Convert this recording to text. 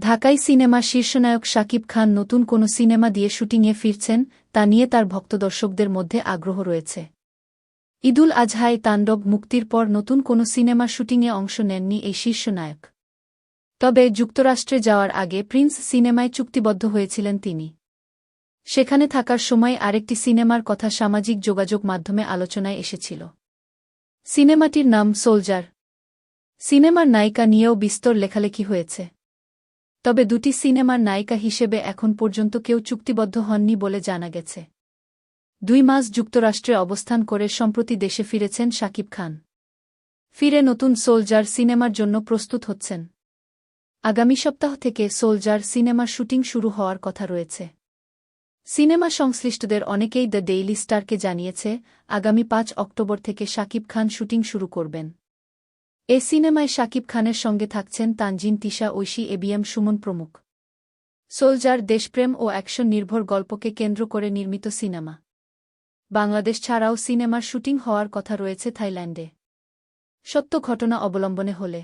ঢাকাই সিনেমা শীর্ষনায়ক শাকিব খান নতুন কোনো সিনেমা দিয়ে শুটিংয়ে ফিরছেন, তা নিয়ে তার ভক্তদর্শকদের মধ্যে আগ্রহ রয়েছে। ঈদুল আজহায় তাণ্ডব মুক্তির পর নতুন কোনো সিনেমা শুটিংয়ে অংশ নেননি এই শীর্ষনায়ক। তবে যুক্তরাষ্ট্রে যাওয়ার আগে প্রিন্স সিনেমায় চুক্তিবদ্ধ হয়েছিলেন তিনি। সেখানে থাকার সময় আরেকটি সিনেমার কথা সামাজিক যোগাযোগ মাধ্যমে আলোচনায় এসেছিল। সিনেমাটির নাম সোলজার। সিনেমার নায়িকা নিয়েও বিস্তর লেখালেখি হয়েছে। তবে দুটি সিনেমার নায়িকা হিসেবে এখন পর্যন্ত কেউ চুক্তিবদ্ধ হননি বলে জানা গেছে। দুই মাস যুক্তরাষ্ট্রে অবস্থান করে সম্প্রতি দেশে ফিরেছেন শাকিব খান। ফিরে নতুন সোলজার সিনেমার জন্য প্রস্তুত হচ্ছেন। আগামী সপ্তাহ থেকে সোলজার সিনেমার শুটিং শুরু হওয়ার কথা রয়েছে। সিনেমা সংশ্লিষ্টদের অনেকেই দ্য ডেইলি স্টারকে জানিয়েছে, আগামী পাঁচ অক্টোবর থেকে শাকিব খান শুটিং শুরু করবেন। এ সিনেমায় শাকিব খানের সঙ্গে থাকছেন তানজিন, তিশা, ঐশী, এবিএম, সুমন প্রমুখ। সোলজার দেশপ্রেম ও অ্যাকশন নির্ভর গল্পকে কেন্দ্র করে নির্মিত সিনেমা। বাংলাদেশ ছাড়াও সিনেমার শুটিং হওয়ার কথা রয়েছে থাইল্যান্ডে। সত্য ঘটনা অবলম্বনে হলে।